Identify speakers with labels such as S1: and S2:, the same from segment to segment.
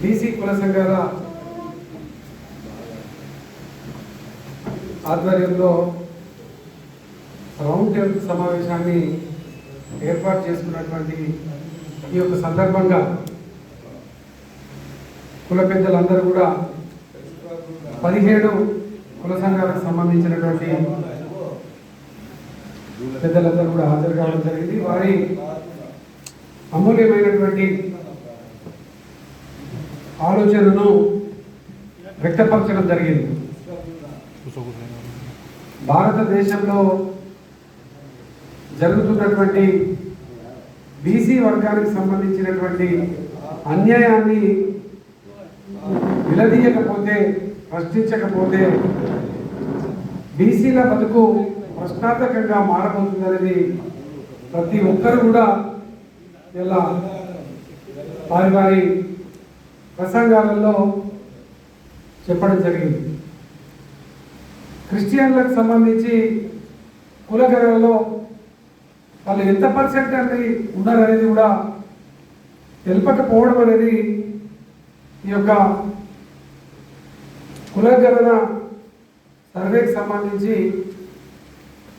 S1: BC కుల సంఘాల ఆధ్వర్యంలో రౌండ్ టేబుల్ సమావేశాన్ని ఏర్పాటు చేసుకున్నటువంటి ఈ యొక్క సందర్భంగా కుల పెద్దలందరూ కూడా పదిహేడు కుల సంఘాలకు సంబంధించినటువంటి పెద్దలందరూ కూడా హాజరు కావడం జరిగింది. వారి అమూల్యమైనటువంటి ఆలోచనను వ్యక్తపరచడం జరిగింది. భారతదేశంలో జరుగుతున్నటువంటి బీసీ వర్గానికి సంబంధించినటువంటి అన్యాయాన్ని నిలదీయకపోతే ప్రశ్నించకపోతే బీసీల బతుకు ప్రశ్నార్థకంగా మారబోతుందనేది ప్రతి ఒక్కరు కూడా ఇలా వారి వారి ప్రసంగాలలో చెప్పడం జరిగింది. క్రిస్టియన్లకు సంబంధించి కులగణలో వాళ్ళు ఎంత పర్సెంట్ అనేది ఉన్నారనేది కూడా తెలపకపోవడం అనేది ఈ యొక్క కులగణన సర్వేకి సంబంధించి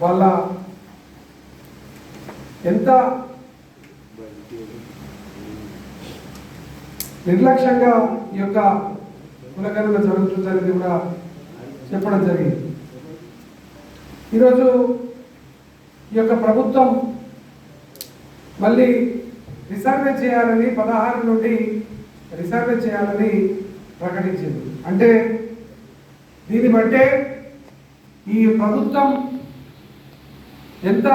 S1: వాళ్ళ ఎంత నిర్లక్ష్యంగా ఈ యొక్క కులగణన జరుగుతుందనేది కూడా చెప్పడం జరిగింది. ఈరోజు ఈ యొక్క ప్రభుత్వం మళ్ళీ రిసర్వే చేయాలని పదహారు నుండి రిసర్వే చేయాలని ప్రకటించింది. అంటే దీన్ని బట్టే ఈ ప్రభుత్వం ఎంత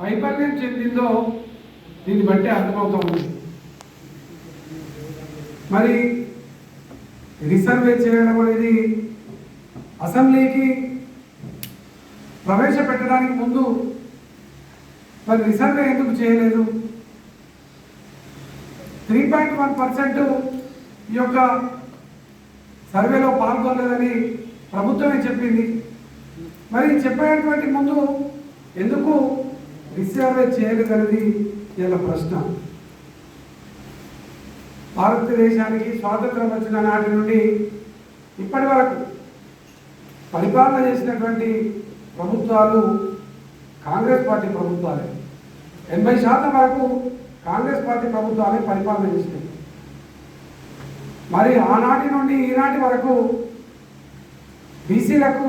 S1: వైఫల్యం చెందిందో దీన్ని బట్టే అర్థమవుతుంది మరి రిసర్వే చేయడం అనేది అసెంబ్లీకి ప్రవేశపెట్టడానికి ముందు మరి రిసర్వే ఎందుకు చేయలేదు? త్రీ పాయింట్ వన్ పర్సెంట్ ఈ యొక్క సర్వేలో పాల్గొనలేదని ప్రభుత్వమే చెప్పింది. మరి చెప్పేటువంటి ముందు ఎందుకు రిసర్వే చేయలేదనేది ఇలా ప్రశ్న. భారతదేశానికి స్వాతంత్రం వచ్చిన నాటి నుండి ఇప్పటి వరకు పరిపాలన చేసినటువంటి ప్రభుత్వాలు కాంగ్రెస్ పార్టీ ప్రభుత్వాలే. ఎనభై శాతం వరకు కాంగ్రెస్ పార్టీ ప్రభుత్వాలే పరిపాలన చేసినాయి. మరి ఆనాటి నుండి ఈనాటి వరకు బీసీలకు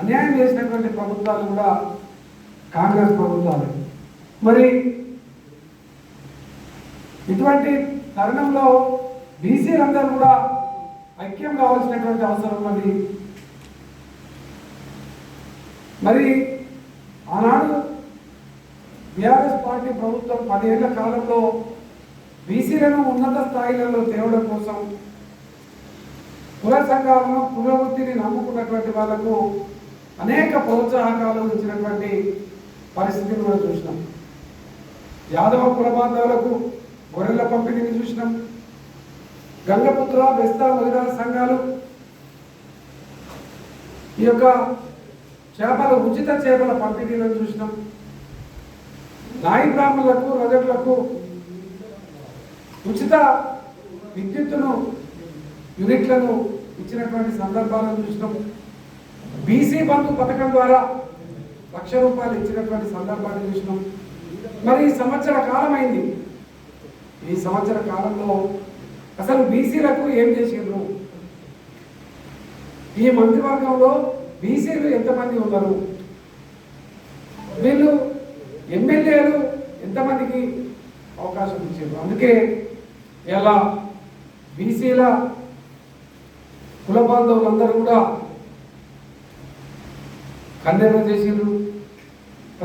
S1: అన్యాయం చేసినటువంటి ప్రభుత్వాలు కూడా కాంగ్రెస్ ప్రభుత్వాలే. మరి ఇటువంటి తరుణంలో బీసీలందరూ కూడా ఐక్యం కావాల్సినటువంటి అవసరం ఉన్నది. మరి ఆనాడు బీఆర్ఎస్ పార్టీ ప్రభుత్వం పదేళ్ళ కాలంలో బీసీలను ఉన్నత స్థాయిలలో తేవడం కోసం కుల సంఘాలను కుల నమ్ముకున్నటువంటి వాళ్ళకు అనేక ప్రోత్సాహకాలు ఇచ్చినటువంటి పరిస్థితిని కూడా చూసినాం. యాదవ కుల బాంధవులకు గొర్రెల పంపిణీని చూసినాం. గంగపుత్ర బెస్తా మొదలైన సంఘాలు ఈ యొక్క చేపల ఉచిత చేపల పంపిణీలను చూసినాం. నాయి బ్రాహ్మణులకు రజకులకు ఉచిత విద్యుత్తును యూనిట్లను ఇచ్చినటువంటి సందర్భాలను చూసినాం. బీసీ బంధు పథకం ద్వారా లక్ష రూపాయలు ఇచ్చినటువంటి సందర్భాన్ని చూసినాం. మరి ఈ సంవత్సర కాలమైంది. ఈ సంవత్సర కాలంలో అసలు బీసీలకు ఏం చేసిండ్రు ఈ మంత్రివర్గంలో బీసీలు ఎంతమంది ఉన్నారు? వీళ్ళు ఎమ్మెల్యేలు ఎంతమందికి అవకాశం ఇచ్చారు? అందుకే ఇలా బీసీల కుల బాంధవులందరూ కూడా కన్నెర చేసిండ్రు.